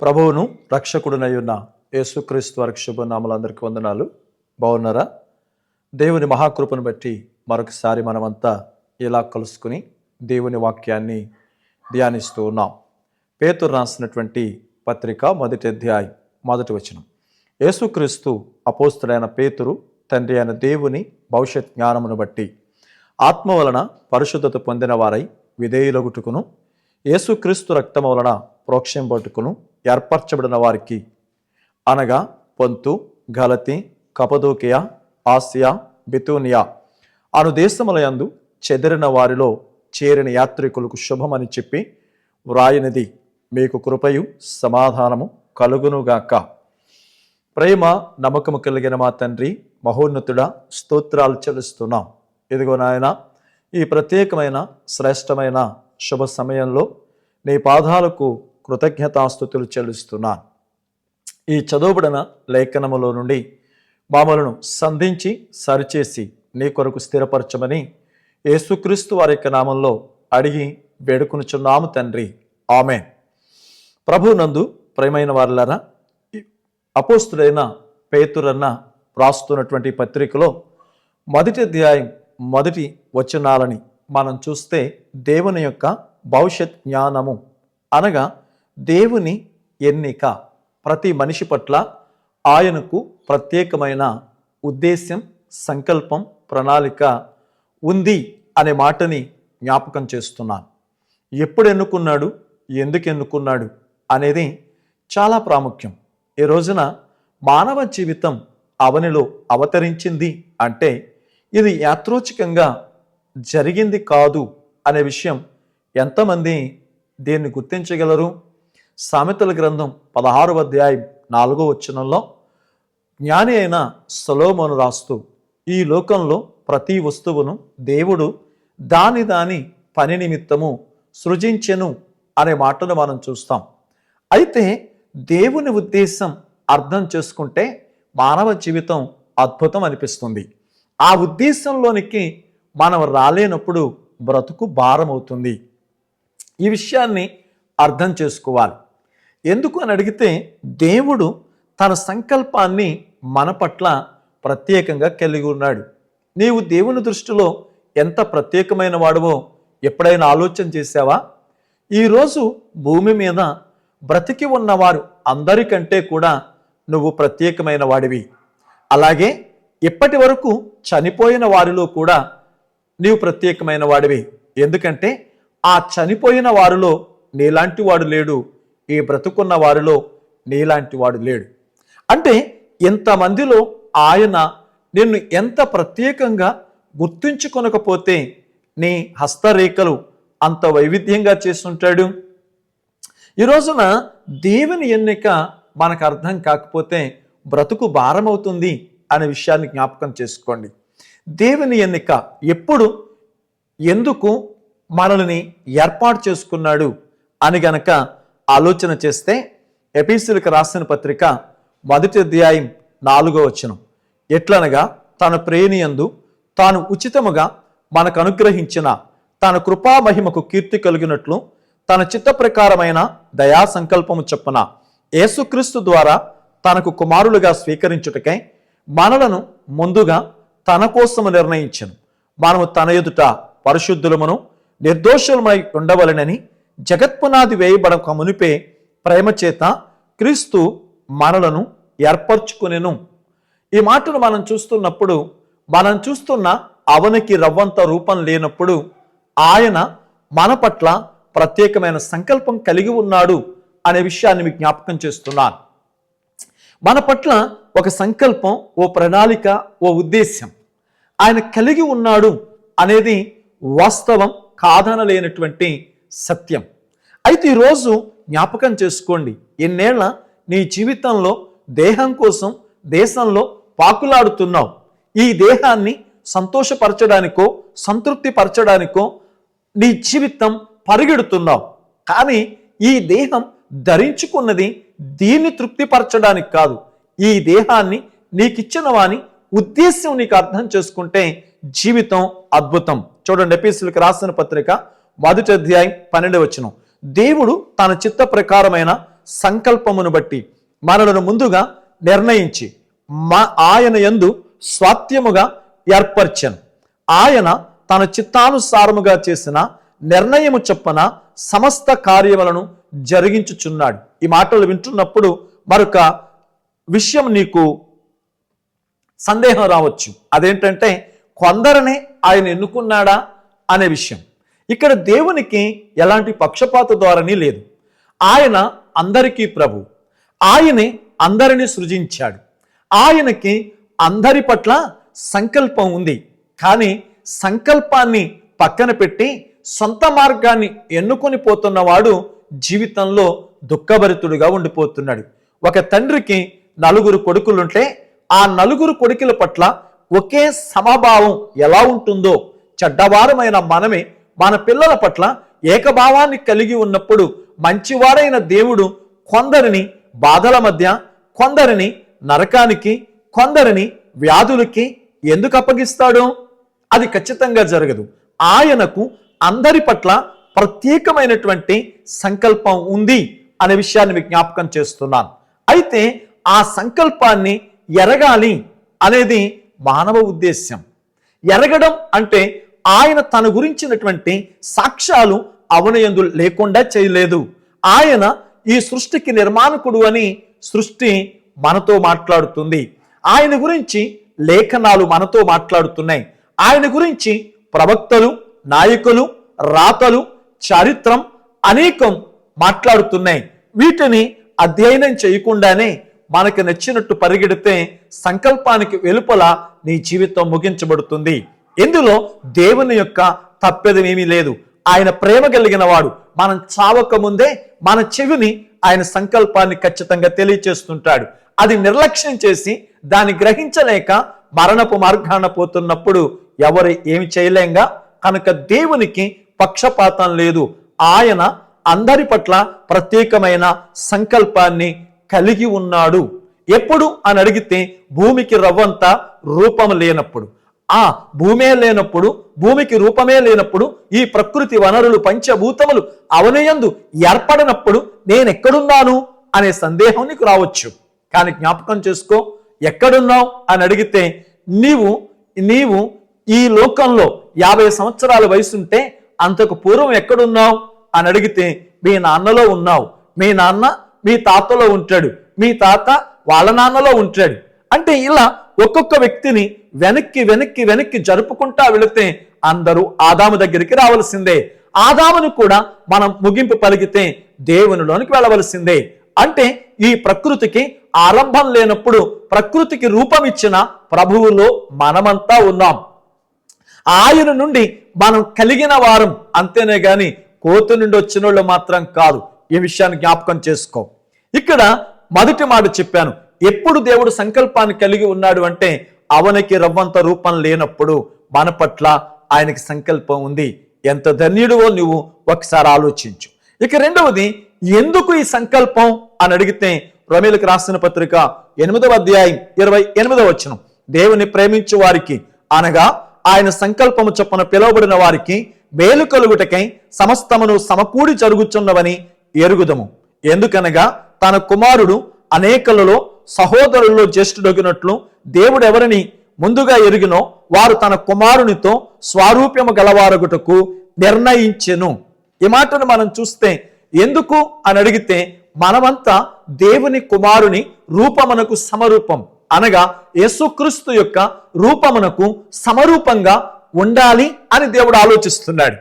ప్రభువును రక్షకుడునై ఉన్న యేసుక్రీస్తు వారికి శుభనామలందరికీ వందనాలు. బాగున్నారా దేవుని మహాకృపను బట్టి మరొకసారి మనమంతా ఇలా కలుసుకుని దేవుని వాక్యాన్ని ధ్యానిస్తూ ఉన్నాం. పేతురు రాసినటువంటి పత్రిక మొదటి అధ్యాయం మొదటి వచనం. యేసుక్రీస్తు అపోస్తుడైన పేతురు తండ్రి అయిన దేవుని భవిష్యత్ జ్ఞానమును బట్టి ఆత్మ వలన పరిశుద్ధత పొందిన వారై విధేయులగుటుకును యేసుక్రీస్తు రక్తము వలన ప్రోక్షింపట్టుకును ఏర్పరచబడిన వారికి. అనగా పొంతు గలతి కపదోకియా ఆసియా బితూనియా అను దేశములయందు చెదిరిన వారిలో చేరిన యాత్రికులకు శుభమని చెప్పి వ్రాయినది. మీకు కృపయు సమాధానము కలుగునుగాక. ప్రేమ నమ్మకము కలిగిన మా తండ్రి మహోన్నతుడా స్తోత్రాలు చెల్లిస్తున్నాం. ఇదిగో నాయన ఈ ప్రత్యేకమైన శ్రేష్టమైన శుభ సమయంలో నీ పాదాలకు కృతజ్ఞతాస్థుతులు చెల్లిస్తున్నాను. ఈ చదువుబడిన లేఖనములో నుండి మామలను సంధించి సరిచేసి నీ కొరకు స్థిరపరచమని యేసుక్రీస్తు వారి యొక్క నామంలో అడిగి వేడుకునుచున్నాము తండ్రి. ఆమె ప్రభునందు ప్రేమైన వారులారా అపోస్తుడైన పేతురన్న రాస్తున్నటువంటి పత్రికలో మొదటి అధ్యాయం మొదటి వచనాలని మనం చూస్తే దేవుని యొక్క భవిష్యత్ జ్ఞానము అనగా దేవుని ఎన్నిక ప్రతి మనిషి పట్ల ఆయనకు ప్రత్యేకమైన ఉద్దేశ్యం సంకల్పం ప్రణాళిక ఉంది అనే మాటని జ్ఞాపకం చేస్తున్నాను. ఎప్పుడు ఎన్నుకున్నాడు ఎందుకు ఎన్నుకున్నాడు అనేది చాలా ప్రాముఖ్యం. ఈ రోజున మానవ జీవితం అవనిలో అవతరించింది అంటే ఇది యాత్రోచికంగా జరిగింది కాదు అనే విషయం ఎంతమంది దీన్ని గుర్తించగలరు? సామెతల గ్రంథం పదహారవ అధ్యాయం నాలుగో వచనంలో జ్ఞాని అయిన సొలోమోను రాస్తూ ఈ లోకంలో ప్రతి వస్తువును దేవుడు దాని దాని పని నిమిత్తము సృజించెను అనే మాటను మనం చూస్తాం. అయితే దేవుని ఉద్దేశం అర్థం చేసుకుంటే మానవ జీవితం అద్భుతం అనిపిస్తుంది. ఆ ఉద్దేశంలోనికి మనం రాలేనప్పుడు బ్రతుకు భారం అవుతుంది ఈ విషయాన్ని అర్థం చేసుకోవాలి. ఎందుకు అని అడిగితే దేవుడు తన సంకల్పాన్ని మన పట్ల ప్రత్యేకంగా కలిగి ఉన్నాడు. నీవు దేవుని దృష్టిలో ఎంత ప్రత్యేకమైన వాడువో ఎప్పుడైనా ఆలోచన చేశావా? ఈరోజు భూమి మీద బ్రతికి ఉన్నవారు అందరికంటే కూడా నువ్వు ప్రత్యేకమైన వాడివి. అలాగే ఇప్పటి వరకు చనిపోయిన వారిలో కూడా నీవు ప్రత్యేకమైన వాడివి. ఎందుకంటే ఆ చనిపోయిన వారిలో నీలాంటి వాడు లేడు. ఈ బ్రతుకున్న వారిలో నీలాంటి వాడు లేడు. అంటే ఇంతమందిలో ఆయన నిన్ను ఎంత ప్రత్యేకంగా గుర్తించుకొనకపోతే నీ హస్తరేఖలు అంత వైవిధ్యంగా చేస్తుంటాడు? ఈ రోజున దేవుని ఎన్నిక మనకు అర్థం కాకపోతే బ్రతుకు భారమవుతుంది అనే విషయాన్ని జ్ఞాపకం చేసుకోండి. దేవుని ఎన్నిక ఎప్పుడు ఎందుకు మనల్ని ఏర్పాటు చేసుకున్నాడు అని గనక ఆలోచన చేస్తే ఎపిసిలకు రాసిన పత్రిక మొదటి అధ్యాయం నాలుగో వచనం. ఎట్లనగా తన ప్రేణియందు తాను ఉచితముగా మనకు అనుగ్రహించిన తన కృపా మహిమకు కీర్తి కలిగినట్లు తన చిత్త ప్రకారమైన దయా సంకల్పము చొప్పున యేసుక్రీస్తు ద్వారా తనకు కుమారులుగా స్వీకరించుటకై మనలను ముందుగా తన కోసము నిర్ణయించను. మనము తన ఎదుట పరిశుద్ధులమును నిర్దోషులమై ఉండవలెనని జగత్పునాది వేయబడక మునిపే ప్రేమ చేత క్రీస్తు మనలను ఏర్పరచుకునేను. ఈ మాటను మనం చూస్తున్నప్పుడు మనం చూస్తున్న అవనికి రవ్వంత రూపం లేనప్పుడు ఆయన మన పట్ల ప్రత్యేకమైన సంకల్పం కలిగి ఉన్నాడు అనే విషయాన్ని మీకు జ్ఞాపకం చేస్తున్నాను. మన పట్ల ఒక సంకల్పం ఓ ప్రణాళిక ఓ ఉద్దేశ్యం ఆయన కలిగి ఉన్నాడు అనేది వాస్తవం కాదనలేనటువంటి సత్యం. అయితే ఈరోజు జ్ఞాపకం చేసుకోండి. ఎన్నేళ్ళ నీ జీవితంలో దేహం కోసం దేశంలో పాకులాడుతున్నావు. ఈ దేహాన్ని సంతోషపరచడానికో సంతృప్తి పరచడానికో నీ జీవితం పరిగెడుతున్నావు. కానీ ఈ దేహం ధరించుకున్నది దీన్ని తృప్తిపరచడానికి కాదు. ఈ దేహాన్ని నీకిచ్చిన వాని ఉద్దేశం నీకు అర్థం చేసుకుంటే జీవితం అద్భుతం. చూడండి ఎపిసులకు రాసిన పత్రిక మొదటి అధ్యాయం పన్నెండు వచ్చిన దేవుడు తన చిత్త ప్రకారమైన సంకల్పమును బట్టి మనలను ముందుగా నిర్ణయించి మా ఆయన యందు స్వాత్యముగా ఏర్పరచను. ఆయన తన చిత్తానుసారముగా చేసిన నిర్ణయము చొప్పున సమస్త కార్యములను జరిగించుచున్నాడు. ఈ మాటలు వింటున్నప్పుడు మరొక విషయం నీకు సందేహం రావచ్చు. అదేంటంటే కొందరినే ఆయన ఎన్నుకున్నాడా అనే విషయం. ఇక్కడ దేవునికి ఎలాంటి పక్షపాత ధోరణి లేదు. ఆయన అందరికీ ప్రభు. ఆయనే అందరిని సృజించాడు. ఆయనకి అందరి పట్ల సంకల్పం ఉంది. కానీ సంకల్పాన్ని పక్కన పెట్టి సొంత మార్గాన్ని ఎన్నుకొని పోతున్నవాడు జీవితంలో దుఃఖభరితుడుగా ఉండిపోతున్నాడు. ఒక తండ్రికి నలుగురు కొడుకులుంటే ఆ నలుగురు కొడుకుల పట్ల ఒకే సమభావం ఎలా ఉంటుందో చెడ్డవారమైన మనమే మన పిల్లల పట్ల ఏకభావాన్ని కలిగి ఉన్నప్పుడు మంచివాడైన దేవుడు కొందరిని బాధల మధ్య కొందరిని నరకానికి కొందరిని వ్యాధులకి ఎందుకు అప్పగిస్తాడు? అది ఖచ్చితంగా జరగదు. ఆయనకు అందరి పట్ల ప్రత్యేకమైనటువంటి సంకల్పం ఉంది అనే విషయాన్ని మీకు జ్ఞాపకం చేస్తున్నాను. అయితే ఆ సంకల్పాన్ని ఎరగాలి అనేది మానవ ఉద్దేశ్యం. ఎరగడం అంటే ఆయన తన గురించినటువంటి సాక్ష్యాలు అవనయందు లేకుండా చేయలేదు. ఆయన ఈ సృష్టికి నిర్మాణకుడు అని సృష్టి మనతో మాట్లాడుతుంది. ఆయన గురించి లేఖనాలు మనతో మాట్లాడుతున్నాయి. ఆయన గురించి ప్రవక్తలు నాయకులు రాతలు చరిత్రం అనేకం మాట్లాడుతున్నాయి. వీటిని అధ్యయనం చేయకుండానే మనకు నచ్చినట్టు పరిగెడితే సంకల్పానికి వెలుపల నీ జీవితం ముగించబడుతుంది. ఇందులో దేవుని యొక్క తప్పెదమేమీ లేదు. ఆయన ప్రేమ కలిగిన వాడు. మనం చావక ముందే మన చెవిని ఆయన సంకల్పాన్ని ఖచ్చితంగా తెలియచేస్తుంటాడు. అది నిర్లక్ష్యం చేసి దాన్ని గ్రహించలేక మరణపు మార్గాన పోతున్నప్పుడు ఎవరు ఏమి చేయలేంగా? కనుక దేవునికి పక్షపాతం లేదు. ఆయన అందరి పట్ల ప్రత్యేకమైన సంకల్పాన్ని కలిగి ఉన్నాడు. ఎప్పుడు? అని అడిగితే భూమికి రవ్వంత రూపం లేనప్పుడు. ఆ భూమే లేనప్పుడు భూమికి రూపమే లేనప్పుడు ఈ ప్రకృతి వనరులు పంచభూతములు అవనయందు ఏర్పడినప్పుడు నేను ఎక్కడున్నాను అనే సందేహం నీకు రావచ్చు. కానీ జ్ఞాపకం చేసుకో ఎక్కడున్నావు అని అడిగితే నీవు నీవు ఈ లోకంలో యాభై సంవత్సరాల వయసుంటే అంతకు పూర్వం ఎక్కడున్నావు అని అడిగితే మీ నాన్నలో ఉన్నావు. మీ నాన్న మీ తాతలో ఉంటాడు. మీ తాత వాళ్ళ నాన్నలో ఉంటాడు. అంటే ఇలా ఒక్కొక్క వ్యక్తిని వెనక్కి వెనక్కి వెనక్కి జరుపుకుంటా వెళితే అందరూ ఆదాము దగ్గరికి రావలసిందే. ఆదామును కూడా మనం ముగింపు పలికితే దేవునిలోనికి వెళ్ళవలసిందే. అంటే ఈ ప్రకృతికి ఆరంభం లేనప్పుడు ప్రకృతికి రూపం ఇచ్చిన ప్రభువులో మనమంతా ఉన్నాం. ఆయన నుండి మనం కలిగిన వారం అంతేనే గాని కోతు నుండి వచ్చిన వాళ్ళు మాత్రం కాదు. ఈ విషయాన్ని జ్ఞాపకం చేసుకో. ఇక్కడ మొదటి మాట చెప్పాను. ఎప్పుడు దేవుడు సంకల్పాన్ని కలిగి ఉన్నాడు అంటే అవనికి రవ్వంత రూపం లేనప్పుడు మన పట్ల ఆయనకి సంకల్పం ఉంది. ఎంత ధన్యుడువో నువ్వు ఒకసారి ఆలోచించు. ఇక రెండవది ఎందుకు ఈ సంకల్పం అని అడిగితే రమేలకు రాసిన పత్రిక ఎనిమిదవ అధ్యాయం ఇరవై ఎనిమిదవ వచనం. దేవుని ప్రేమించు వారికి అనగా ఆయన సంకల్పము చొప్పున పిలువబడిన వారికి మేలు కలుగుటకై సమస్తమును సమకూడి జరుగుచున్నవని ఎరుగుదము. ఎందుకనగా తన కుమారుడు అనేకలలో సహోదరుల్లో జ్యేష్ఠుడొగినట్లు దేవుడు ఎవరిని ముందుగా ఎరిగినో వారు తన కుమారునితో స్వారూప్యము గలవారగుటకు నిర్ణయించెను. ఈ మాటను మనం చూస్తే ఎందుకు అని అడిగితే మనమంతా దేవుని కుమారుని రూపమునకు సమరూపం. అనగా యేసుక్రీస్తు యొక్క రూపమునకు సమరూపంగా ఉండాలి అని దేవుడు ఆలోచిస్తున్నాడు.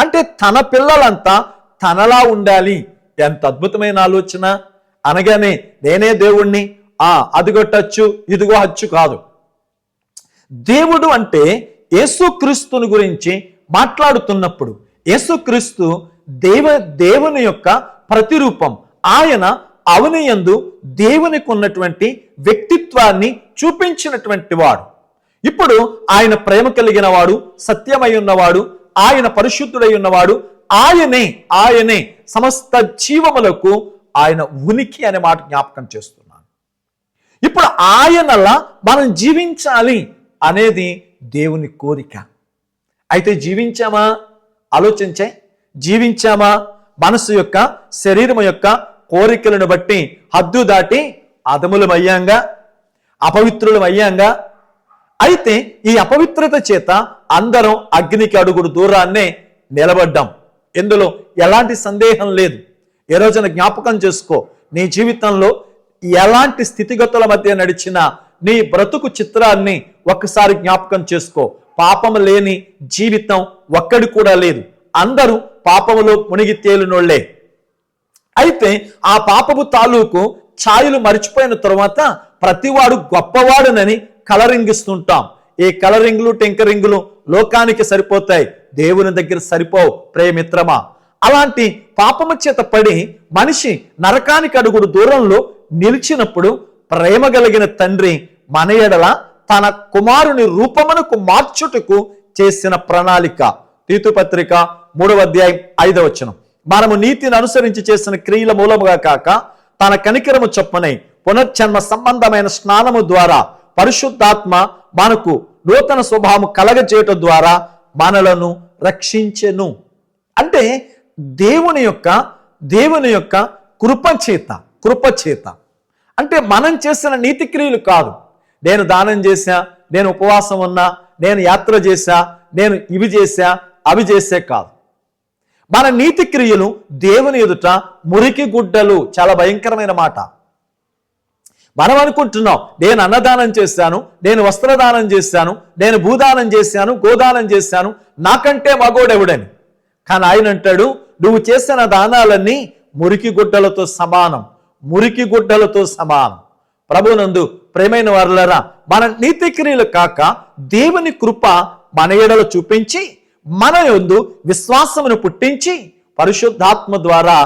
అంటే తన పిల్లలంతా తనలా ఉండాలి. ఎంత అద్భుతమైన ఆలోచన. అనగానే నేనే దేవుణ్ణి ఆ అదిగో టచ్చు ఇదిగో హచ్చు కాదు. దేవుడు అంటే యేసుక్రీస్తుని గురించి మాట్లాడుతున్నప్పుడు యేసుక్రీస్తు దేవ దేవుని యొక్క ప్రతిరూపం ఆయన అవనియందు దేవునికి ఉన్నటువంటి వ్యక్తిత్వాన్ని చూపించినటువంటి వాడు. ఇప్పుడు ఆయన ప్రేమ కలిగిన వాడు సత్యమై ఉన్నవాడు ఆయన పరిశుద్ధుడై ఉన్నవాడు ఆయనే ఆయనే సమస్త జీవములకు ఆయన ఉనికి అనే మాట జ్ఞాపకం చేస్తుంది. ఇప్పుడు ఆయనలా మనం జీవించాలి అనేది దేవుని కోరిక. అయితే జీవించామా? ఆలోచించే. జీవించామా? మనసు యొక్క శరీరం యొక్క కోరికలను బట్టి హద్దు దాటి అదములమయ్యాంగా అపవిత్రులమయ్యాంగా. అయితే ఈ అపవిత్రత చేత అందరం అగ్నికి అడుగుడు దూరాన్నే నిలబడ్డాం. ఇందులో ఎలాంటి సందేహం లేదు. ఏ రోజున జ్ఞాపకం చేసుకో. నీ జీవితంలో ఎలాంటి స్థితిగతుల మధ్య నడిచిన నీ బ్రతుకు చిత్రాన్ని ఒక్కసారి జ్ఞాపకం చేసుకో. పాపం లేని జీవితం ఒక్కడి కూడా లేదు. అందరూ పాపములో మునిగి తేలినోళ్ళే. అయితే ఆ పాపపు తాలూకు ఛాయలు మరిచిపోయిన తర్వాత ప్రతివాడు గొప్పవాడునని కలరింగిస్తుంటాం. ఈ కలరింగ్లు టెంకరింగులు లోకానికి సరిపోతాయి. దేవుని దగ్గర సరిపోవు ప్రేమిత్రమా అలాంటి పాపము చేత పడి మనిషి నరకానికి అడుగుడు దూరంలో నిలిచినప్పుడు ప్రేమ కలిగిన తండ్రి మన ఎడల తన కుమారుని రూపమునకు మార్చుటకు చేసిన ప్రణాళిక. తీతుపత్రిక మూడవ అధ్యాయం ఐదవ వచనం. మనము నీతిని అనుసరించి చేసిన క్రియల మూలముగా కాక తన కనికరము చొప్పునై పునర్జన్మ సంబంధమైన స్నానము ద్వారా పరిశుద్ధాత్మ మనకు నూతన స్వభావం కలగజేయటం ద్వారా మనలను రక్షించెను. అంటే దేవుని యొక్క దేవుని యొక్క కృపచేత కృపచేత అంటే మనం చేసిన నీతి క్రియలు కాదు. నేను దానం చేశా నేను ఉపవాసం ఉన్నా నేను యాత్ర చేశా నేను ఇవి చేశా అవి చేసే కాదు. మన నీతి క్రియలు దేవుని ఎదుట మురికి గుడ్డలు. చాలా భయంకరమైన మాట. మనం అనుకుంటున్నాం నేను అన్నదానం చేశాను నేను వస్త్రదానం చేశాను నేను భూదానం చేశాను గోదానం చేశాను నాకంటే మగోడెవుడని. కానీ ఆయన అంటాడు నువ్వు చేసిన దానాలన్నీ మురికి గుడ్డలతో సమానం. మురికి గుడ్డలతో సమానం. ప్రభునందు ప్రేమైన వారులరా మన నీతి క్రియలు కాక దేవుని కృప మన ఎడలు చూపించి మన యందు విశ్వాసమును పుట్టించి పరిశుద్ధాత్మ ద్వారా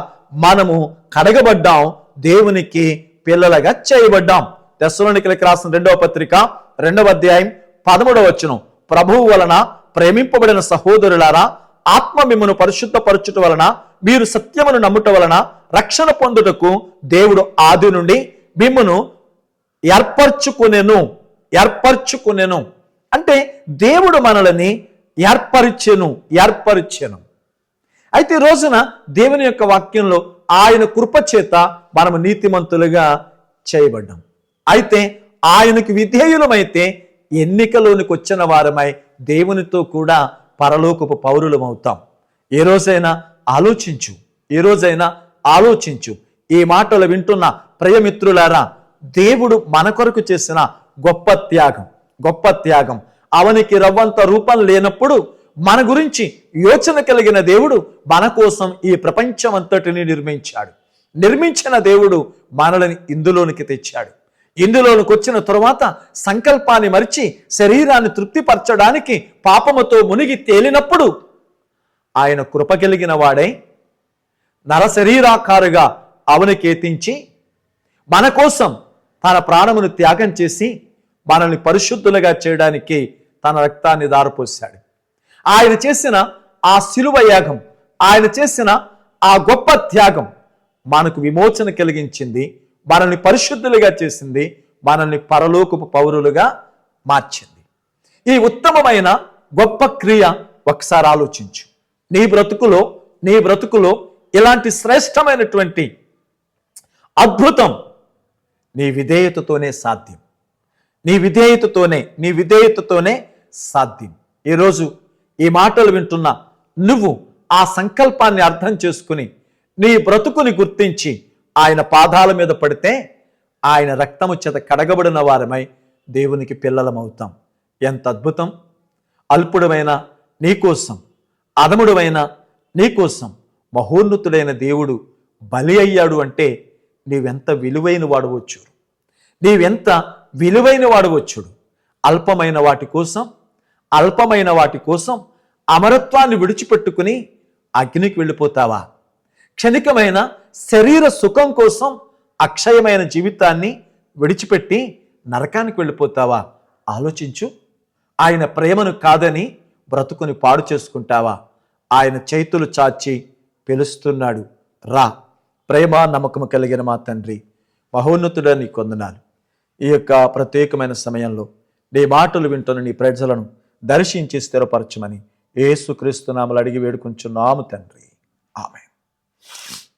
మనము కడగబడ్డాం దేవునికి పిల్లలుగా చేయబడ్డాం. దశలోనికలకి రాసిన రెండవ పత్రిక రెండవ అధ్యాయం పదమూడవ వచ్చును ప్రభువు వలన ప్రేమింపబడిన సహోదరులారా ఆత్మ మిమ్మను పరిశుద్ధపరచుట వలన మీరు సత్యమును నమ్ముట వలన రక్షణ పొందుటకు దేవుడు ఆది నుండి మిమ్మను ఏర్పరచుకునేను ఏర్పరచుకునేను. అంటే దేవుడు మనల్ని ఏర్పరిచెను ఏర్పరిచెను. అయితే ఈ రోజున దేవుని యొక్క వాక్యంలో ఆయన కృప చేత మనము నీతిమంతులుగా చేయబడ్డాం. అయితే ఆయనకు విధేయులమైతే ఎన్నికలోనికి వచ్చిన వారమై దేవునితో కూడా పరలోకపు పౌరులమవుతాం. ఏ రోజైనా ఆలోచించు ఏ రోజైనా ఆలోచించు. ఈ మాటలు వింటున్న ప్రియమిత్రులారా దేవుడు మన కొరకు చేసిన గొప్ప త్యాగం గొప్ప త్యాగం. అవనికి రవ్వంత రూపం లేనప్పుడు మన గురించి యోచన కలిగిన దేవుడు మన కోసం ఈ ప్రపంచం అంతటిని నిర్మించాడు. నిర్మించిన దేవుడు మనలని ఇందులోనికి తెచ్చాడు. ఇందులోనికి వచ్చిన తరువాత సంకల్పాన్ని మరిచి శరీరాన్ని తృప్తిపరచడానికి పాపముతో మునిగి తేలినప్పుడు ఆయన కృప కలిగిన వాడై నరశరీరాకారుగా అవనికేతించి మన కోసం తన ప్రాణమును త్యాగం చేసి మనల్ని పరిశుద్ధులుగా చేయడానికి తన రక్తాన్ని దారపోశాడు. ఆయన చేసిన ఆ శిలువ యాగం ఆయన చేసిన ఆ గొప్ప త్యాగం మనకు విమోచన కలిగించింది మనల్ని పరిశుద్ధులుగా చేసింది మనల్ని పరలోకపు పౌరులుగా మార్చింది. ఈ ఉత్తమమైన గొప్ప క్రియ ఒకసారి ఆలోచించు. నీ బ్రతుకులో నీ బ్రతుకులో ఇలాంటి శ్రేష్టమైనటువంటి అద్భుతం నీ విధేయతతోనే సాధ్యం. నీ విధేయతతోనే నీ విధేయతతోనే సాధ్యం. ఈరోజు ఈ మాటలు వింటున్న నువ్వు ఆ సంకల్పాన్ని అర్థం చేసుకుని నీ బ్రతుకుని గుర్తించి ఆయన పాదాల మీద పడితే ఆయన రక్తము చేత కడగబడిన వారమై దేవునికి పిల్లలమవుతాం. ఎంత అద్భుతం! అల్పుడమైన నీకోసం అదముడువైన నీకోసం మహోన్నతుడైన దేవుడు బలి అయ్యాడు అంటే నీవెంత విలువైన వాడవచ్చు నీవెంత విలువైన వాడవచ్చుడు అల్పమైన వాటి కోసం అల్పమైన వాటి కోసం అమరత్వాన్ని విడిచిపెట్టుకుని అగ్నికి వెళ్ళిపోతావా? క్షణికమైన శరీర సుఖం కోసం అక్షయమైన జీవితాన్ని విడిచిపెట్టి నరకానికి వెళ్ళిపోతావా? ఆలోచించు. ఆయన ప్రేమను కాదని బ్రతుకుని పాడు చేసుకుంటావా? ఆయన చేతులు చాచి పిలుస్తున్నాడు. రా. ప్రేమ నమ్మకము కలిగిన మా తండ్రి మహోన్నతుడని కొందనాలు. ఈ యొక్క ప్రత్యేకమైన సమయంలో నీ మాటలు వింటున్న నీ ప్రజలను దర్శించి స్థిరపరచమని ఏసుక్రీస్తు నామలు అడిగి వేడుకుంటున్నాము తండ్రి. ఆమె